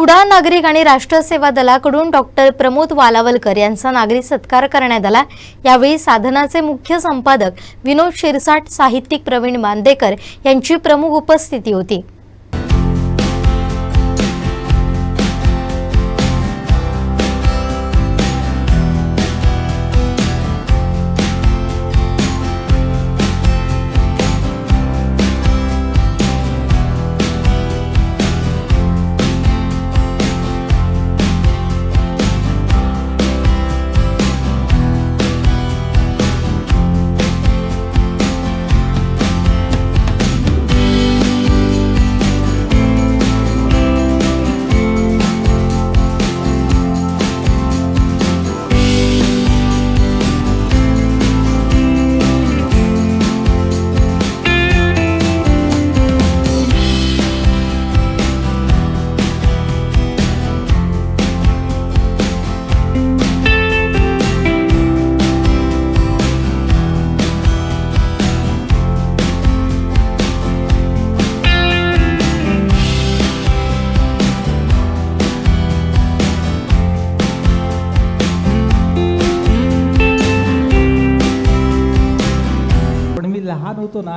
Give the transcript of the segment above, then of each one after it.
कुडाळ नागरिक आणि राष्ट्र सेवा दलाकडून डॉक्टर प्रमोद वालावलकर यांचा नागरी सत्कार करण्यात आला. यावेळी साधनाचे मुख्य संपादक विनोद शिरसाट साहित्यिक प्रवीण बांदेकर यांची प्रमुख उपस्थिती होती.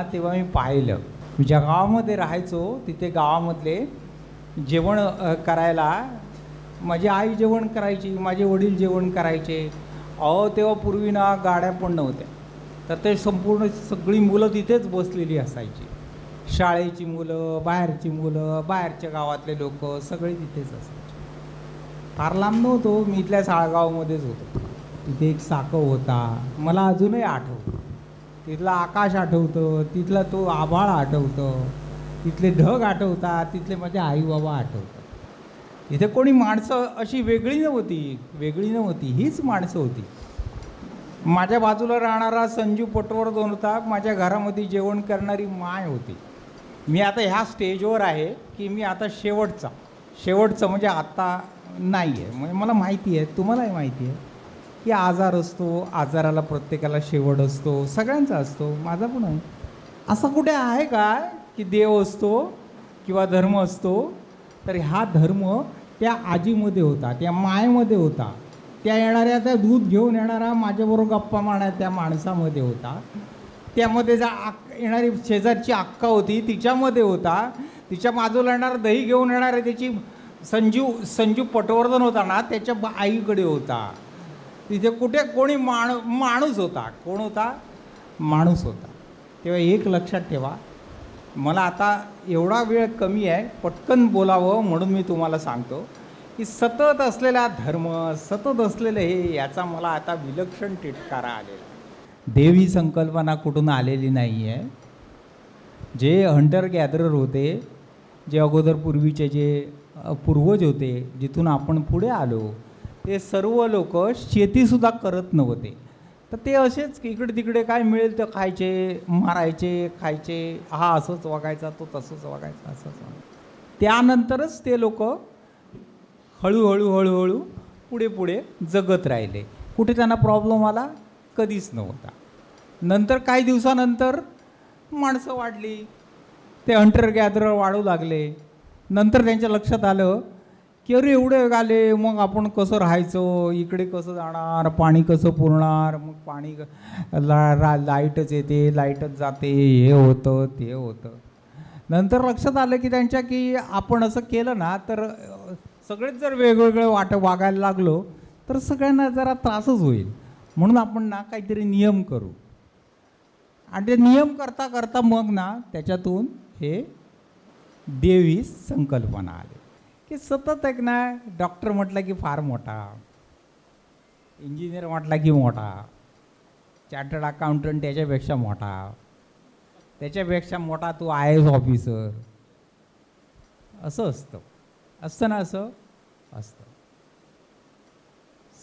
ना तेव्हा मी पाहिलं. मी ज्या गावामध्ये राहायचो तिथे गावामधले जेवण करायला माझी आई जेवण करायची माझे वडील जेवण करायचे. अहो तेव्हा पूर्वी ना गाड्या पण नव्हत्या. तर ते संपूर्ण सगळी मुलं तिथेच बसलेली असायची. शाळेची मुलं बाहेरची मुलं बाहेरच्या गावातले लोक सगळे तिथेच असायचे. फार लांब नव्हतो मी इथल्या साळगावमध्येच होतो. तिथे एक साकव होता. मला अजूनही आठवतं. तिथलं आकाश आठवतं तिथला तो आभाळ आठवतं तिथले ढग आठवतात तिथले माझे आई बाबा आठवतात. इथे कोणी माणसं अशी वेगळी नव्हती वेगळी नव्हती हीच माणसं होती. माझ्या बाजूला राहणारा संजू पटवर्धन होता माझ्या घरामध्ये जेवण करणारी माय होती. मी आता ह्या स्टेजवर आहे की मी आता शेवटचा. शेवटचं म्हणजे आत्ता नाही आहे म्हणजे मला माहिती आहे तुम्हालाही माहिती आहे. की आजार असतो आजाराला प्रत्येकाला शेवट असतो सगळ्यांचा असतो माझा पण आहे. असं कुठे आहे काय की देव असतो किंवा धर्म असतो तर हा धर्म त्या आजीमध्ये होता त्या मायेमध्ये होता. त्या येणाऱ्या त्या दूध घेऊन येणारा माझ्याबरोबर गप्पा मारणाऱ्या त्या माणसामध्ये होता. त्यामध्ये जा आक येणारी शेजारची अक्का होती तिच्यामध्ये होता. तिच्या बाजूला येणार दही घेऊन येणारे त्याची संजीव संजीव पटवर्धन होता ना त्याच्या बा- आईकडे होता. तिथे कुठे कोणी माणू माणूस होता कोण होता? माणूस होता. तेव्हा एक लक्षात ठेवा मला आता एवढा वेळ कमी आहे पटकन बोलावं म्हणून मी तुम्हाला सांगतो की सतत असलेला धर्म सतत असलेलं हे याचा मला आता विलक्षण टिटकारा आलेला देवी संकल्पना कुठून आलेली नाही आहे जे हंटर गॅदरर होते जे अगोदर पूर्वीचे जे पूर्वज होते जिथून आपण पुढे आलो ते सर्व लोक शेतीसुद्धा करत नव्हते. तर ते असेच इकडे तिकडे काय मिळेल ते खायचे मारायचे खायचे. हा असंच वागायचा तो तसंच वागायचा असंच त्यानंतरच ते लोक हळूहळू हळूहळू पुढे पुढे जगत राहिले. कुठे त्यांना प्रॉब्लेम आला? कधीच नव्हता. नंतर काही दिवसानंतर माणसं वाढली. ते हंटर गॅदरर वाढू लागले. नंतर त्यांच्या लक्षात आलं की अरे एवढे आले मग आपण कसं राहायचं? इकडे कसं जाणार? पाणी कसं पुरणार? मग पाणी ला रा लाईटच येते लाईटच जाते हे होतं ते होतं. नंतर लक्षात आलं की त्यांच्या की आपण असं केलं ना तर सगळेच जर वेगवेगळे वाट वागायला लागलो तर सगळ्यांना जरा त्रासच होईल. म्हणून आपण ना काहीतरी नियम करू. आणि ते नियम करता करता मग ना त्याच्यातून हे देवी संकल्पना आली. की सतत एक ना डॉक्टर म्हटलं की फार मोठा. इंजिनियर म्हटला की मोठा. चार्टर्ड अकाउंटंट त्याच्यापेक्षा मोठा. त्याच्यापेक्षा मोठा तो आय एस ऑफिसर असं असतं. असतं ना असं? असतं.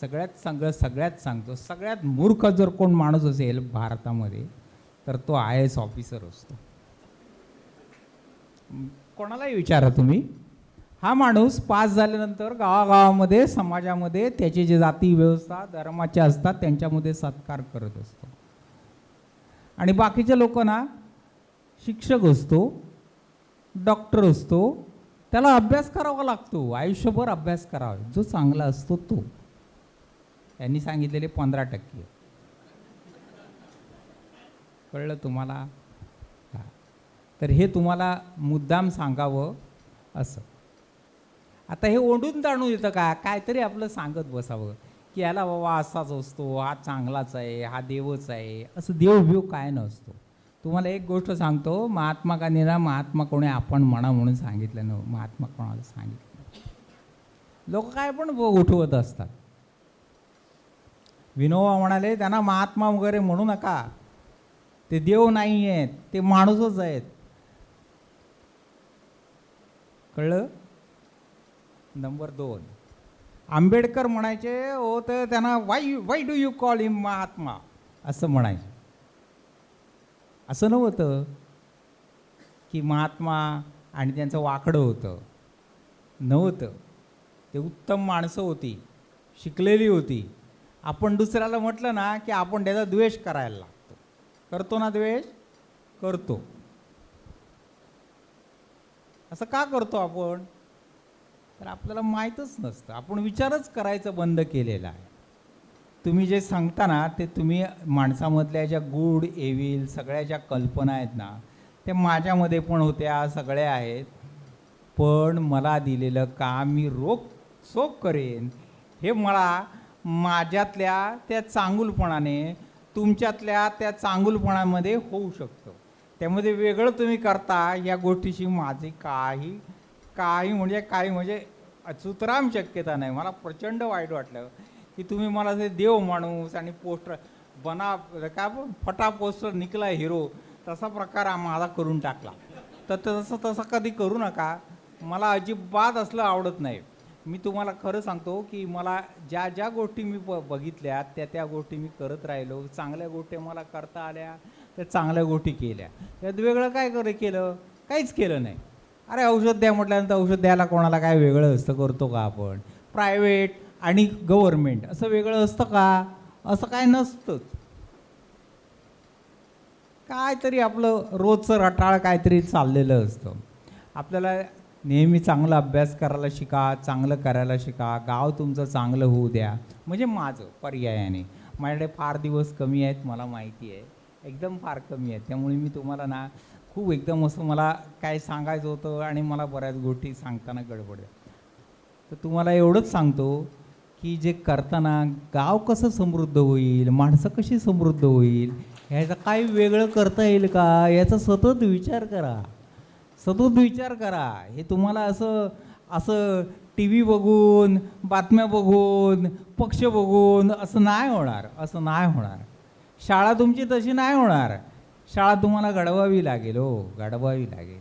सगळ्यात सांग सगळ्यात सांगतो. सगळ्यात मूर्ख जर कोण माणूस असेल भारतामध्ये तर तो आय एस ऑफिसर असतो. कोणालाही विचारा तुम्ही. हा माणूस पास झाल्यानंतर गावागावामध्ये समाजामध्ये त्याची जे जाती व्यवस्था धर्माचे असतात त्यांच्यामध्ये सत्कार करत असतो. आणि बाकीच्या लोकांना शिक्षक असतो डॉक्टर असतो त्याला अभ्यास करावा लागतो आयुष्यभर अभ्यास करावा. जो चांगला असतो तो. यांनी सांगितलेले पंधरा टक्के. कळलं तुम्हाला? तर हे तुम्हाला मुद्दाम सांगावं असं. आता हे ओढून जाणून येतं का? काहीतरी आपलं सांगत बसावं की याला बाबा असाच असतो हा चांगलाच आहे हा देवच आहे असं देव बिव काय नसतो. तुम्हाला एक गोष्ट सांगतो महात्मा गांधींना महात्मा कोणी आपण म्हणा म्हणून सांगितलं न महात्मा कोणाला सांगितलं लोक काय पण उठवत असतात. विनोबा म्हणाले त्यांना महात्मा वगैरे म्हणू नका. ते देव नाही आहेत ते माणूसच आहेत. कळलं? नंबर दोन. आंबेडकर म्हणायचे हो तर त्यांना why why do you call him Mahatma? असं म्हणायचे. असं नव्हतं की महात्मा आणि त्यांचं वाकडं होतं. नव्हतं. ते उत्तम माणसं होती शिकलेली होती. आपण दुसऱ्याला म्हटलं ना की आपण त्याचा द्वेष करायला लागतो. करतो ना द्वेष? करतो. असं का करतो आपण? तर आपल्याला माहीतच नसतं. आपण विचारच करायचं बंद केलेला आहे. तुम्ही जे सांगता ना ते तुम्ही माणसामधल्या ज्या गुड एविल सगळ्या ज्या कल्पना आहेत ना ते माझ्यामध्ये पण होत्या सगळ्या आहेत. पण मला दिलेलं काम मी रोख सोख करेन. हे मला माझ्यातल्या त्या चांगुलपणाने तुमच्यातल्या त्या चांगुलपणामध्ये होऊ शकतं. त्यामध्ये वेगळं तुम्ही करता या गोष्टीशी माझी काही काही म्हणजे काही म्हणजे सुतराम शक्यता नाही. मला प्रचंड वाईट वाटलं की तुम्ही मला ते देव माणूस आणि पोस्टर बना काय फटा पोस्टर निकला हिरो तसा प्रकार माझा करून टाकला. तर तसं तसं कधी करू नका. मला अजिबात असलं आवडत नाही. मी तुम्हाला खरं सांगतो की मला ज्या ज्या गोष्टी मी ब बघितल्या त्या त्या गोष्टी मी करत राहिलो. चांगल्या गोष्टी मला करता आल्या त्या चांगल्या गोष्टी केल्या. त्यात वेगळं काय कर केलं? काहीच केलं नाही. अरे औषध द्या म्हटल्यानंतर औषध द्यायला कोणाला काय वेगळं असतं? करतो का आपण? प्रायव्हेट आणि गव्हर्मेंट असं वेगळं असतं का? असं काय नसतंच. काहीतरी आपलं रोजचं रटाळ काहीतरी चाललेलं असतं. आपल्याला नेहमी चांगला अभ्यास करायला शिका चांगलं करायला शिका. गाव तुमचं चांगलं होऊ द्या. म्हणजे माझं पर्यायाने. माझ्याकडे फार दिवस कमी आहेत मला माहिती आहे. एकदम फार कमी आहेत. त्यामुळे मी तुम्हाला ना खूप एकदम असं मला काय सांगायचं होतं आणि मला बऱ्याच गोष्टी सांगताना गडबडल्या. तर तुम्हाला एवढंच सांगतो की जे करताना गाव कसं समृद्ध होईल माणसं कशी समृद्ध होईल ह्याचं काय वेगळं करता येईल का? याचा सतत विचार करा. सतत विचार करा. हे तुम्हाला असं असं टी व्ही बघून बातम्या बघून पक्ष बघून असं नाही होणार असं नाही होणार. शाळा तुमची तशी नाही होणार. शाळा तुम्हाला घडवावी लागेल हो घडवावी लागेल.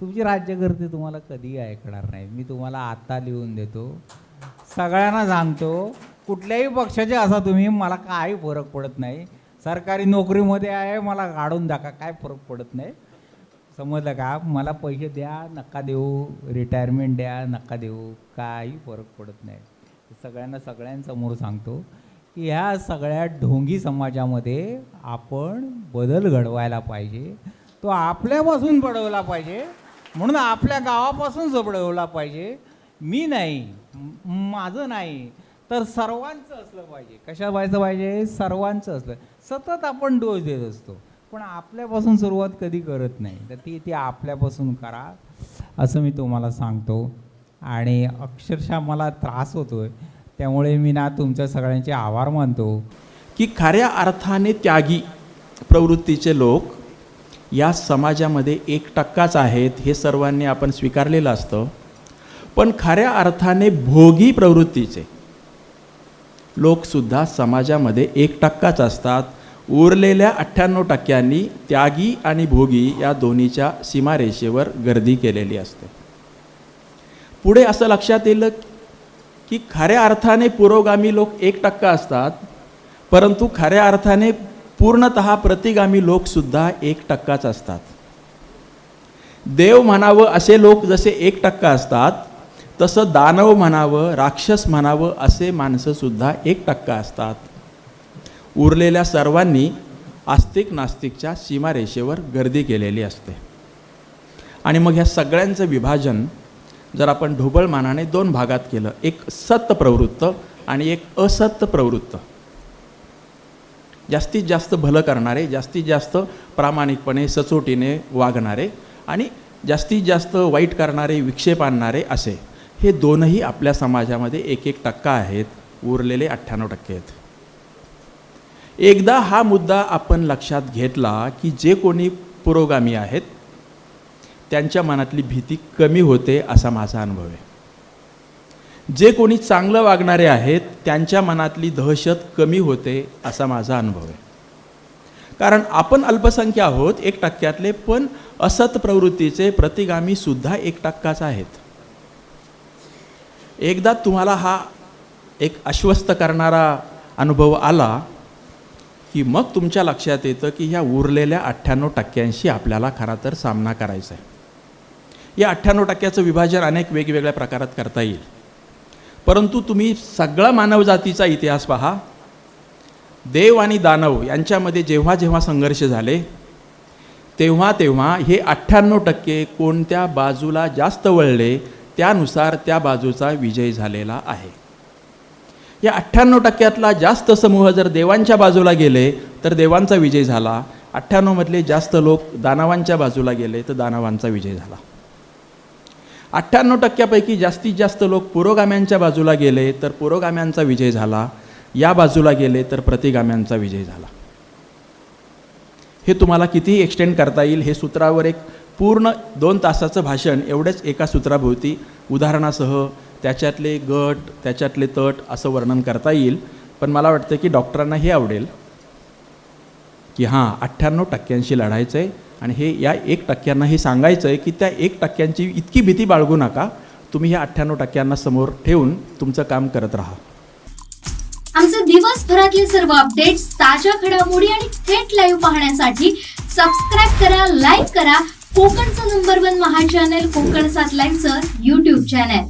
तुमची राज्यकर्ते तुम्हाला कधी ऐकणार नाही. मी तुम्हाला आता लिहून देतो. सगळ्यांना सांगतो कुठल्याही पक्षाचे असा तुम्ही मला काही फरक पडत नाही. सरकारी नोकरीमध्ये आहे मला काढून दाखा काय फरक पडत नाही. समजलं का? मला पैसे द्या नका देऊ. रिटायरमेंट द्या नका देऊ. काही फरक पडत नाही. सगळ्यांना सगळ्यांसमोर सांगतो. की ह्या सगळ्या ढोंगी समाजामध्ये आपण बदल घडवायला पाहिजे. तो आपल्यापासून बडवला पाहिजे म्हणून आपल्या गावापासून जबडवला पाहिजे. मी नाही माझं नाही तर सर्वांचं असलं पाहिजे. कशा व्हायचं पाहिजे? सर्वांचं असलं. सतत आपण डोस देत असतो पण आपल्यापासून सुरुवात कधी करत नाही. तर ती ती आपल्यापासून करा असं मी तुम्हाला सांगतो. आणि अक्षरशः मला त्रास होतो आहे त्यामुळे मी ना तुमच्या सगळ्यांचे आभार मानतो. की खऱ्या अर्थाने त्यागी प्रवृत्तीचे लोक या समाजामध्ये एक टक्काच आहेत हे सर्वांनी आपण स्वीकारलेलं असतं. पण खऱ्या अर्थाने भोगी प्रवृत्तीचे लोकसुद्धा समाजामध्ये एक टक्काच असतात. उरलेल्या अठ्ठ्याण्णव टक्क्यांनी त्यागी आणि भोगी या दोन्हीच्या सीमारेषेवर गर्दी केलेली असते. पुढे असं लक्षात येईल की खऱ्या अर्थाने पुरोगामी लोक एक टक्का असतात परंतु खऱ्या अर्थाने पूर्णत प्रतिगामी लोकसुद्धा एक टक्काच असतात. देव म्हणावं असे लोक जसे एक टक्का असतात तसं दानव म्हणावं राक्षस म्हणावं असे माणसंसुद्धा एक टक्का असतात. उरलेल्या सर्वांनी आस्तिक नास्तिकच्या सीमारेषेवर गर्दी केलेली असते. आणि मग ह्या सगळ्यांचं विभाजन जर आपण ढोबळ मानाने दोन भागात केलं एक सत्य प्रवृत्त आणि एक असत्य प्रवृत्त. जास्तीत जास्त भलं करणारे जास्तीत जास्त प्रामाणिकपणे सचोटीने वागणारे आणि जास्तीत जास्त वाईट करणारे विक्षेप आणणारे असे. हे दोनही आपल्या समाजामध्ये एक एक टक्का आहेत उरलेले अठ्ठ्याण्णव टक्के आहेत. एकदा हा मुद्दा आपण लक्षात घेतला की जे कोणी पुरोगामी आहेत त्यांच्या मनातली भीती कमी होते असा माझा अनुभव आहे. जे कोणी चांगलं वागणारे आहेत त्यांच्या मनातली दहशत कमी होते असा माझा अनुभव आहे. कारण आपण अल्पसंख्य आहोत एक टक्क्यातले पण असत प्रवृत्तीचे प्रतिगामी सुद्धा एक टक्काच आहेत. एकदा तुम्हाला हा एक आश्वस्त करणारा अनुभव आला की मग तुमच्या लक्षात येतं की ह्या उरलेल्या अठ्ठ्याण्णव टक्क्यांशी आपल्याला खरा तर सामना करायचा आहे. या अठ्ठ्याण्णव टक्क्याचं विभाजन अनेक वेगवेगळ्या प्रकारात करता येईल. परंतु तुम्ही सगळा मानवजातीचा इतिहास पहा. देव आणि दानव यांच्यामध्ये जेव्हा जेव्हा संघर्ष झाले तेव्हा तेव्हा हे अठ्ठ्याण्णव टक्के कोणत्या बाजूला जास्त वळले त्यानुसार त्या बाजूचा विजय झालेला आहे. या अठ्ठ्याण्णव टक्क्यातला जास्त समूह जर देवांच्या बाजूला गेले तर देवांचा विजय झाला. अठ्ठ्याण्णवमधले जास्त लोक दानवांच्या बाजूला गेले तर दानवांचा विजय झाला. अठ्ठ्याण्णव टक्क्यापैकी जास्तीत जास्त लोक पुरोगाम्यांच्या बाजूला गेले तर पुरोगाम्यांचा विजय झाला. या बाजूला गेले तर प्रतिगाम्यांचा विजय झाला. हे तुम्हाला कितीही एक्सटेंड करता येईल? हे सूत्रावर एक पूर्ण दोन तासाचं भाषण एवढेच एका सूत्राभोवती उदाहरणासह त्याच्यातले गट त्याच्यातले तट असं वर्णन करता येईल. पण मला वाटतं की डॉक्टरांना हे आवडेल. की हां अठ्ठ्याण्णव टक्क्यांशी लढायचं आहे आणि हे या एक टक्क्यांना हे सांगायचं आहे की त्या एक टक्क्यांची इतकी भीती बाळगू नका. तुम्ही ह्या अठ्ठ्याण्णव टक्क्यांना समोर ठेवून तुमचं काम करत राहा. आमचे दिवसभरातले सर्व अपडेट्स ताज्या घडामोडी आणि थेट लाईव्ह पाहण्यासाठी सबस्क्राईब करा लाईक करा. कोकणचं नंबर वन महा चॅनल कोकण सात लाईनचं युट्यूब चॅनल